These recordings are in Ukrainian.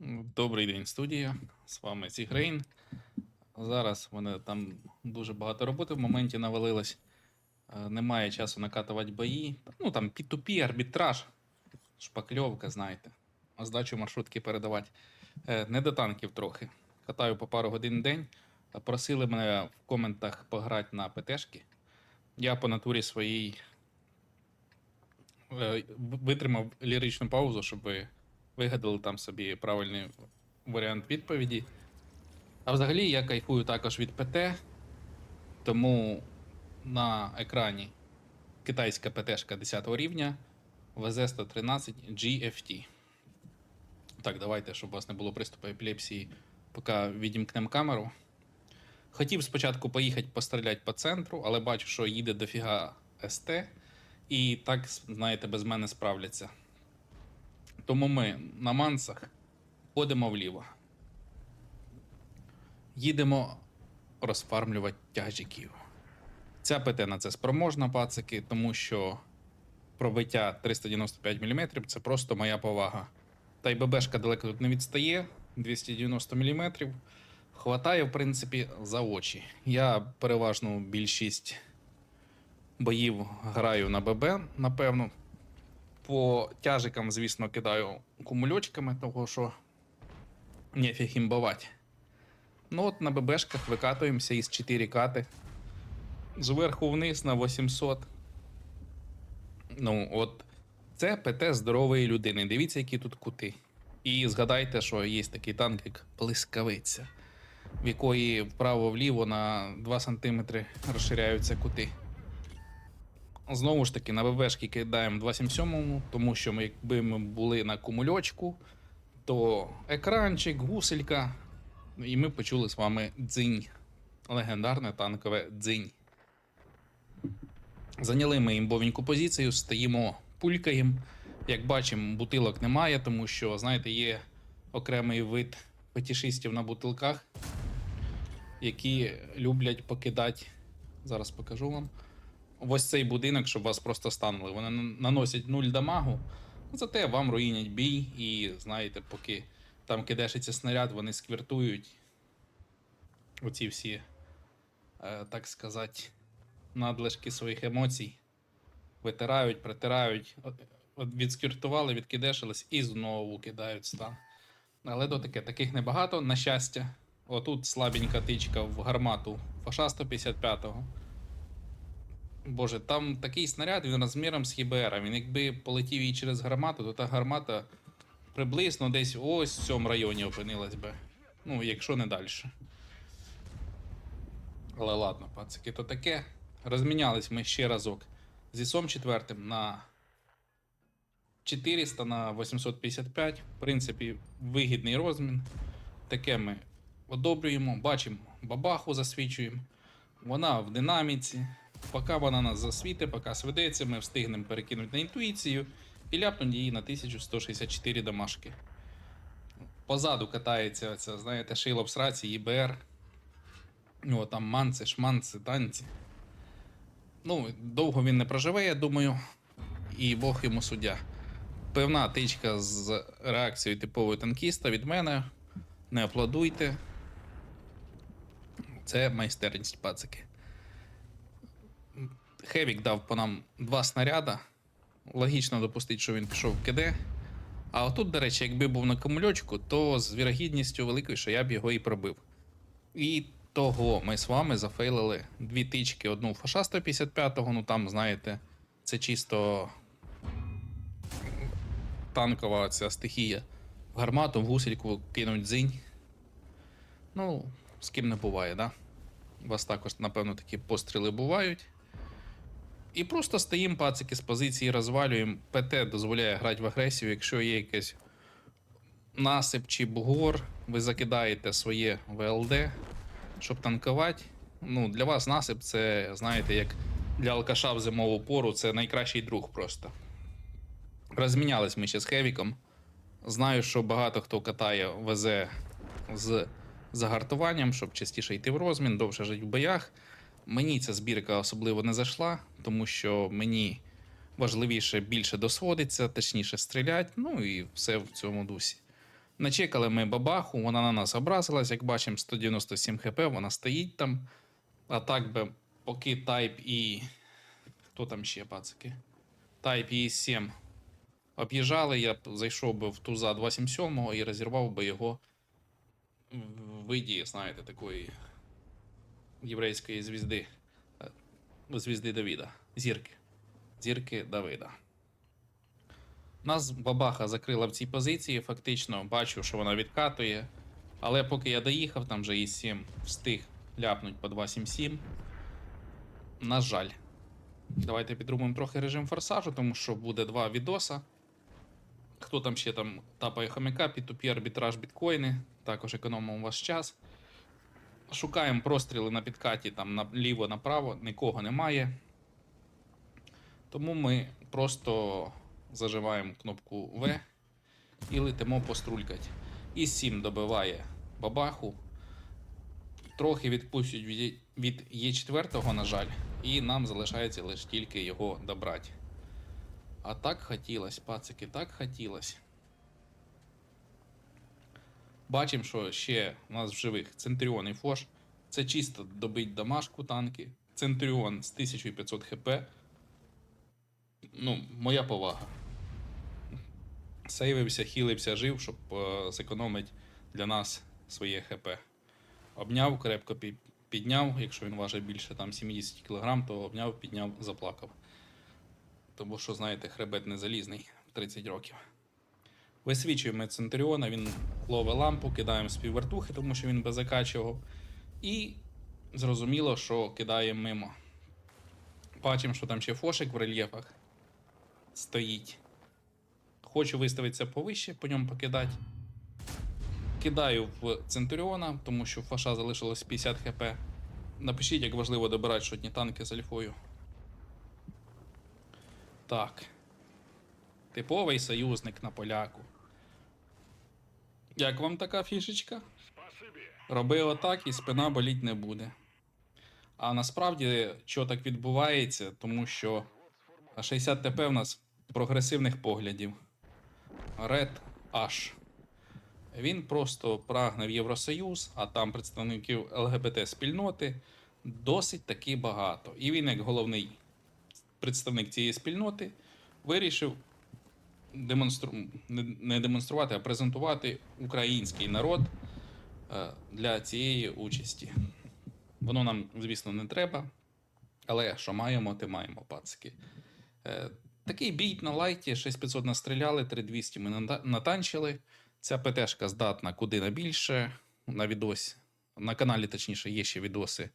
Добрий день, студія. З вами Сігрейн. Зараз в мене там дуже багато роботи в моменті навалилось. Е, Немає часу накатувати бої. Ну там P2P, арбітраж, шпакльовка, знаєте. Здачу маршрутки передавати. Е, Не до танків трохи. Катаю по пару годин в день. Е, Просили мене в коментах пограти на ПТшки. Я по натурі своїй витримав ліричну паузу, щоб ви вигадали там собі правильний варіант відповіді. А взагалі я кайфую також від ПТ, тому на екрані китайська ПТшка 10 рівня ВЗ-113 GFT. Так, давайте, щоб у вас не було приступу епілепсії, поки відімкнемо камеру. Хотів спочатку поїхати постріляти по центру, але бачу, що їде дофіга СТ, і так, знаєте, без мене справляться. Тому ми на мансах ходимо вліво. Їдемо розфармлювати тяжіків. Ця ПТ на це спроможна, пацики, тому що пробиття 395 мм це просто моя повага. Та й ББшка далеко тут не відстає, 290 мм. Хватає, в принципі, за очі. Я переважну більшість боїв граю на ББ, напевно. По тяжикам, звісно, кидаю кумульочками, того що нефіг імбувати. Ну от на ББшках викатуємося із 4 кати. Зверху вниз на 800. Ну, от це ПТ здорової людини. Дивіться, які тут кути. І згадайте, що є такий танк, як блискавиця, в якої вправо-вліво на 2 см розширяються кути. Знову ж таки, на ББшки кидаємо 277, тому що ми, якби ми були на кумульочку, то екранчик, гуселька, і ми почули з вами дзинь. Легендарне танкове дзинь. Зайняли ми імбовеньку позицію, стоїмо, пулькаємо. Як бачимо, бутилок немає, тому що, знаєте, є окремий вид фетішистів на бутилках, які люблять покидати. Зараз покажу вам. Ось цей будинок, щоб вас просто станули. Вони наносять нуль дамагу, зате вам руїнять бій, і знаєте, поки там кидешиться снаряд, вони сквіртують оці всі, е, так сказати, надлишки своїх емоцій. Витирають, притирають, от- відсквіртували, відкидешились і знову кидають стан. Але до таке, таких небагато, на щастя. Отут слабенька тичка в гармату фаша 155-го. Боже, там такий снаряд, він розміром з ХБР. Він якби полетів її через гармату, то та гармата приблизно десь ось в цьому районі опинилась би. Ну, якщо не далі. Але ладно, пацики, то таке. Розмінялись ми ще разок з ІСом четвертим на 400 на 855. В принципі, вигідний розмін. Таке ми одобрюємо, бачимо, бабаху засвічуємо. Вона в динаміці. Поки вона нас засвіти, поки сведеться, ми встигнемо перекинути на інтуїцію і ляпнути її на 1164 домашки. Позаду катається це, знаєте, шило в сраці, ЄБР. О, там манци, шманци, танці. Ну, довго він не проживе, я думаю, і Бог йому суддя. Певна тичка з реакцією типового танкіста від мене. Не аплодуйте. Це майстерність пацики. Хевік дав по нам два снаряда. Логічно допустити, що він пішов в КД. А отут, до речі, якби був на камульочку, то з вірогідністю великою, що я б його і пробив. І того ми з вами зафейлили дві тички: одну фаша 155-го, ну там, знаєте, це чисто танкова ця стихія. В гармату, в гусельку кинуть дзинь. Ну, з ким не буває, да? У вас також, напевно, такі постріли бувають. І просто стоїмо пацики з позиції, розвалюємо. ПТ дозволяє грати в агресію, якщо є якийсь насип чи бугор, ви закидаєте своє ВЛД, щоб танкувати. Ну, для вас насип це, знаєте, як для алкаша в зимову пору, це найкращий друг просто. Розмінялись ми ще з Хевіком. Знаю, що багато хто катає ВЗ з загартуванням, щоб частіше йти в розмін, довше жити в боях. Мені ця збірка особливо не зайшла, тому що мені важливіше більше досводиться, точніше стріляти, ну і все в цьому дусі. Начекали ми бабаху, вона на нас образилась, як бачимо, 197 хп, вона стоїть там. А так би, поки Type і. Хто там ще, пацики? Type і 7 об'їжджали, я б зайшов би в туза 277 і розірвав би його в виді, знаєте, такої єврейської звізди. Е, Звізди Давіда. Зірки. Зірки Давида. Нас бабаха закрила в цій позиції, фактично бачу, що вона відкатує. Але поки я доїхав, там вже і 7 встиг ляпнуть по 277. На жаль. Давайте підрубимо трохи режим форсажу, тому що буде два відоса. Хто там ще там тапає хомяка, P2P арбітраж біткоїни, також економимо ваш час. Шукаємо простріли на підкаті там наліво, направо, нікого немає. Тому ми просто заживаємо кнопку В і летимо пострулькать. І 7 добиває бабаху. Трохи відпустять від від Е4, на жаль, і нам залишається лише тільки його добрати. А так хотілось, пацики, так хотілось. Бачимо, що ще у нас в живих Центріон і Фош. Це чисто добить домашку танки. Центріон з 1500 хп. Ну, моя повага. Сейвився, хілився, жив, щоб е, зекономити для нас своє ХП. Обняв, крепко підняв, якщо він важить більше там 70 кг, то обняв, підняв, заплакав. Тому що, знаєте, хребет не залізний 30 років. Висвічуємо Центріона, він ловить лампу, кидаємо співвертухи, тому що він без закачував. І зрозуміло, що кидаємо мимо. Бачимо, що там ще фошик в рельєфах стоїть. Хочу виставитися повище, по ньому покидати. Кидаю в Центуріона, тому що фаша залишилось 50 хп. Напишіть, як важливо добирати шотні танки з альфою. Так. Типовий союзник на поляку. Як вам така фішечка? Роби отак і спина боліть не буде. А насправді, що так відбувається, тому що 60 ТП в нас прогресивних поглядів. Red H. Він просто прагне в Євросоюз, а там представників ЛГБТ спільноти досить таки багато. І він, як головний представник цієї спільноти, вирішив демонстру... не- демонструвати, а презентувати український народ е, для цієї участі. Воно нам, звісно, не треба, але що маємо, те маємо, пацики. Е, Такий бій на лайті, 6500 настріляли, 3200 ми натанчили. Ця ПТшка здатна куди на більше. На на каналі, точніше, є ще відоси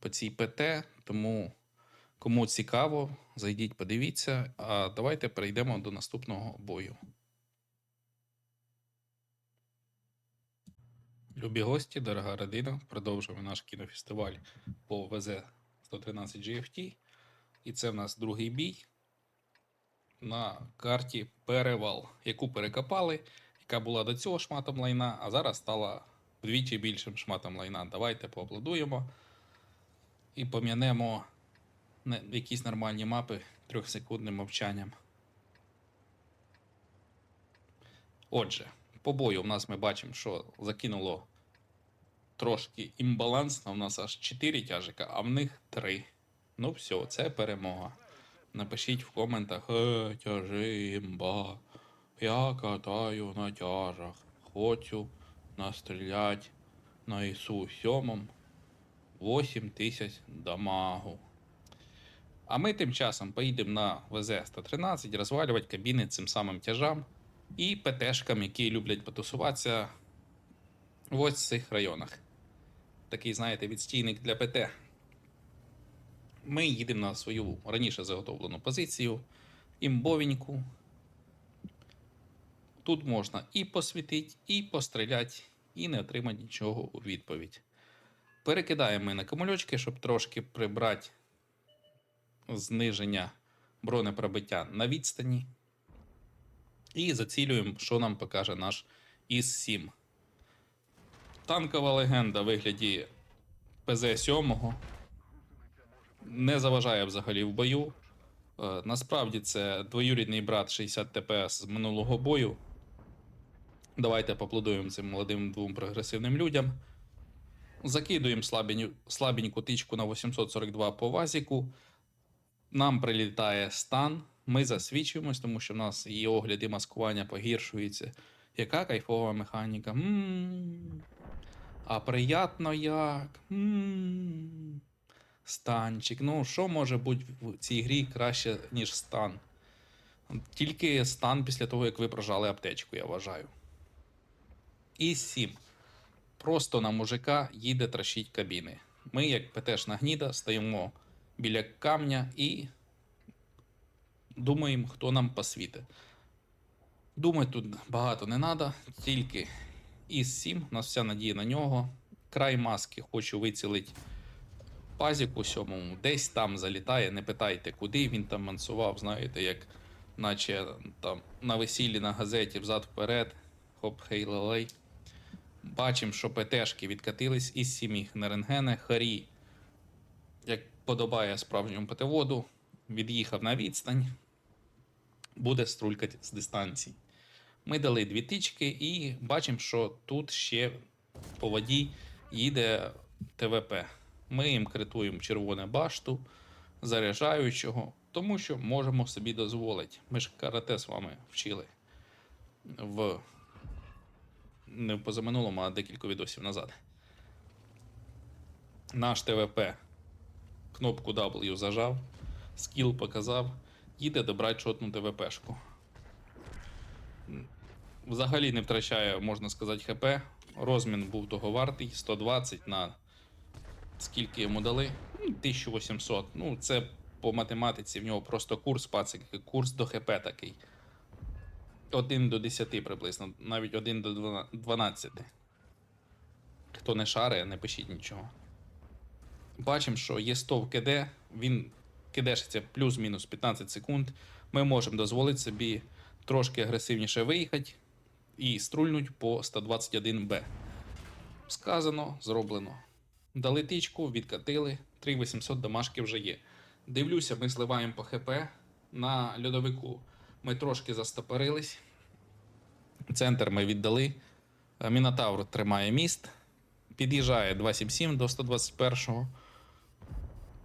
по цій ПТ, тому кому цікаво, зайдіть, подивіться. А давайте перейдемо до наступного бою. Любі гості, дорога родина, продовжуємо наш кінофестиваль по ВЗ 113 GFT. І це в нас другий бій на карті Перевал, яку перекопали, яка була до цього шматом лайна, а зараз стала вдвічі більшим шматом лайна. Давайте поаплодуємо і пом'янемо не- якісь нормальні мапи трьохсекундним мовчанням. Отже, по бою в нас ми бачимо, що закинуло трошки імбаланс. У нас аж 4 тяжика, а в них 3. Ну все, це перемога. Напишіть в коментах, е, тяжи імба. Я катаю на тяжах. Хочу настрілять на ісу 7 8 тисяч дамагу. А ми тим часом поїдемо на ВЗ-113 розвалювати кабіни цим самим тяжам і ПТшкам, які люблять потусуватися в ось цих районах. Такий, знаєте, відстійник для ПТ. Ми їдемо на свою раніше заготовлену позицію, імбовеньку. Тут можна і посвітити, і постріляти, і не отримати нічого у відповідь. Перекидаємо ми на камульочки, щоб трошки прибрати зниження бронепробиття на відстані. І зацілюємо, що нам покаже наш ІС-7. Танкова легенда в вигляді ПЗ-7 не заважає взагалі в бою. Е, Насправді це двоюрідний брат 60 ТПС з минулого бою. Давайте поаплодуємо цим молодим двом прогресивним людям. Закидуємо слабеню, слабеньку тичку на 842 по вазіку. Нам прилітає стан. Ми засвічуємось, тому що в нас і огляд, і маскування погіршується. Яка кайфова механіка. м А приятно як. м Станчик. Ну, що може бути в цій грі краще, ніж стан? Тільки стан після того, як ви прожали аптечку, я вважаю. І 7. Просто на мужика їде трощить кабіни. Ми, як ПТшна гніда, стоїмо біля камня і думаємо, хто нам посвітить. Думати тут багато не треба, тільки із 7, у нас вся надія на нього. Край маски хочу вицілити пазіку сьомому, десь там залітає, не питайте, куди він там мансував, знаєте, як наче там на весіллі на газеті взад-вперед, хоп, хей лалей. Бачимо, що ПТшки відкатились із сім'ї на рентгени. Харі, як подобає справжньому ПТ-воду, від'їхав на відстань, буде струлькати з дистанції. Ми дали дві тички і бачимо, що тут ще по воді їде ТВП. Ми їм критуємо червоне башту, заряджаючого, тому що можемо собі дозволити. Ми ж карате з вами вчили в не в позаминулому, а декілька відосів назад. Наш ТВП кнопку W зажав, скіл показав, їде добрати чотну ТВПшку. Взагалі не втрачає, можна сказати, ХП. Розмін був того вартий 120 на скільки йому дали? Ну, 1800. Ну, це по математиці в нього просто курс пацики, курс до ХП такий. 1 до 10 приблизно, навіть 1 до 12. Хто не шарає, не пишіть нічого. Бачимо, що є 100 в КД, він кидешиться плюс-мінус 15 секунд. Ми можемо дозволити собі трошки агресивніше виїхати і струльнуть по 121Б. Сказано, зроблено. Дали тичку, відкатили, 3800 домашки вже є. Дивлюся, ми сливаємо по ХП на льодовику. Ми трошки застопорились. Центр ми віддали. Мінотавр тримає міст. Під'їжджає 277 до 121.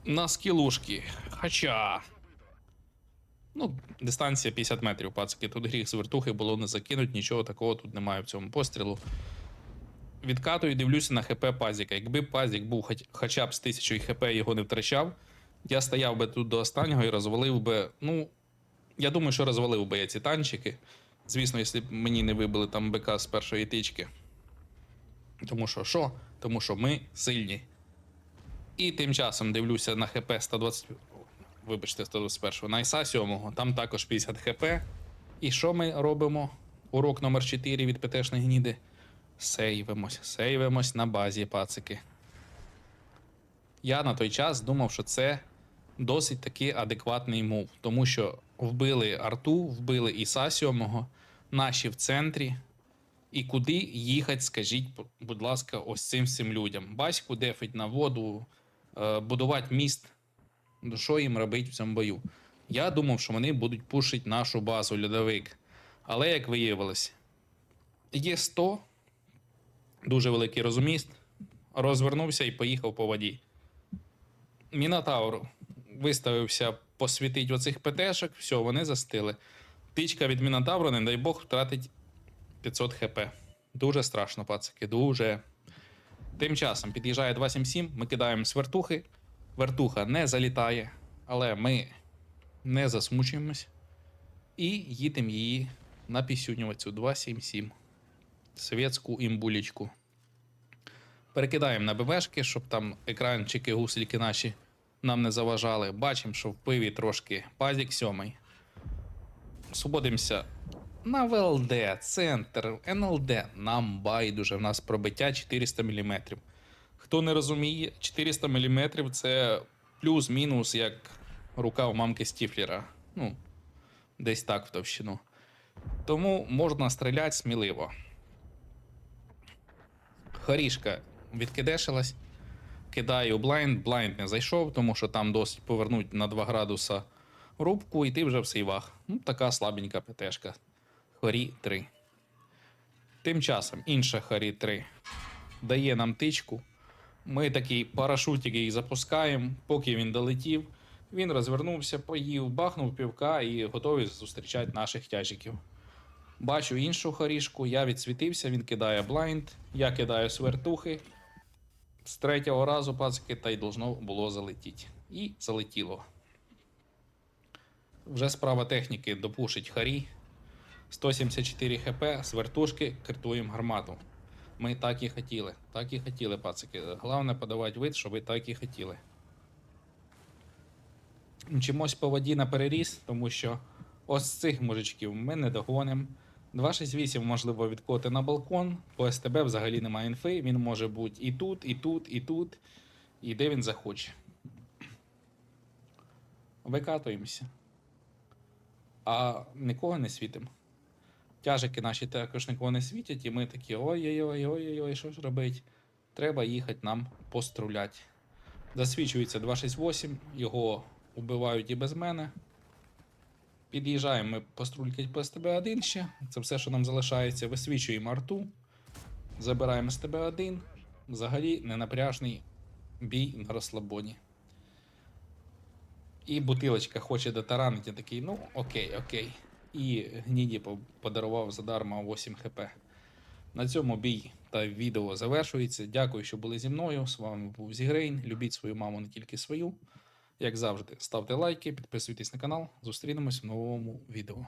На скілушки. Хоча. Ну, дистанція 50 метрів, пацики. Тут гріх з вертухи було не закинуть, нічого такого тут немає в цьому пострілу. Відкатую, і дивлюся на ХП пазіка. Якби пазік був хоч, хоча б з 1000 ХП його не втрачав, я стояв би тут до останнього і розвалив би. Ну, я думаю, що розвалив би я ці танчики. Звісно, якщо б мені не вибили там БК з першої тички. Тому що що? Тому що ми сильні. І тим часом дивлюся на ХП 120. Вибачте, 121 на ІСа 7, там також 50 ХП. І що ми робимо? Урок номер 4 від ПТшної гніди. Сейвимось, сейвимось на базі, пацики. Я на той час думав, що це досить таки адекватний мув, тому що вбили арту, вбили Іса 7, наші в центрі. І куди їхати, скажіть, будь ласка, ось цим всім людям. Баську дефить на воду, будувати міст. Що їм робити в цьому бою? Я думав, що вони будуть пушити нашу базу льодовик. Але як виявилось, є 100, дуже великий розуміст, розвернувся і поїхав по воді. Мінотавр виставився посвітить оцих ПТшок, все, вони застили. Тичка від Мінотавру, не дай Бог, втратить 500 хп. Дуже страшно, пацики, дуже. Тим часом під'їжджає 277, ми кидаємо з вертухи. Вертуха не залітає, але ми не засмучуємось. І їдемо її напісюнювати цю 277. Совєтську імбулічку. Перекидаємо на ББшки, щоб там екранчики, гусліки наші нам не заважали. Бачимо, що в пиві трошки пазік сьомий. Сводимося на ВЛД, центр, НЛД. Нам байдуже, в нас пробиття 400 мм. Хто не розуміє, 400 мм це плюс-мінус як рука у мамки Стіфлера. Ну, десь так в товщину. Тому можна стріляти сміливо. Хорішка відкидешилась. Кидаю блайнд, блайнд не зайшов, тому що там досить повернуть на 2 градуса рубку, і ти вже в сейвах. Ну, така слабенька ПТшка. Хорі 3. Тим часом інша Харі 3 дає нам тичку. Ми такий парашутик її запускаємо, поки він долетів. Він розвернувся, поїв, бахнув півка і готовий зустрічати наших тячиків. Бачу іншу хорішку, я відсвітився, він кидає блайнд, я кидаю свертухи. З третього разу пацики та й должно було залетіти. І залетіло. Вже справа техніки допушить Харі. 174 хп, свертушки, критуємо гармату. Ми так і хотіли. Так і хотіли, пацики. Головне подавати вид, що ви так і хотіли. Мчимось по воді на переріз, тому що ось цих мужичків ми не догонимо. 268 можливо відкоти на балкон. По СТБ взагалі немає інфи. Він може бути і тут, і тут, і тут, і де він захоче. Викатуємося. А нікого не світимо. Тяжики наші також нікого не світять, і ми такі ой-ой-ой, ой-ой-ой, що ж робить? Треба їхати нам постріляти. Засвічується 268, його убивають і без мене. Під'їжджаємо ми пострулькать по СТБ-1 ще. Це все, що нам залишається. Висвічуємо арту. Забираємо СТБ-1. Взагалі ненапряжний бій на розслабоні. І бутилочка хоче дотаранити, я такий, ну окей, окей. І гніді подарував задарма 8 хп. На цьому бій та відео завершується. Дякую, що були зі мною. З вами був Зігрейн. Любіть свою маму, не тільки свою. Як завжди, ставте лайки, підписуйтесь на канал. Зустрінемось в новому відео.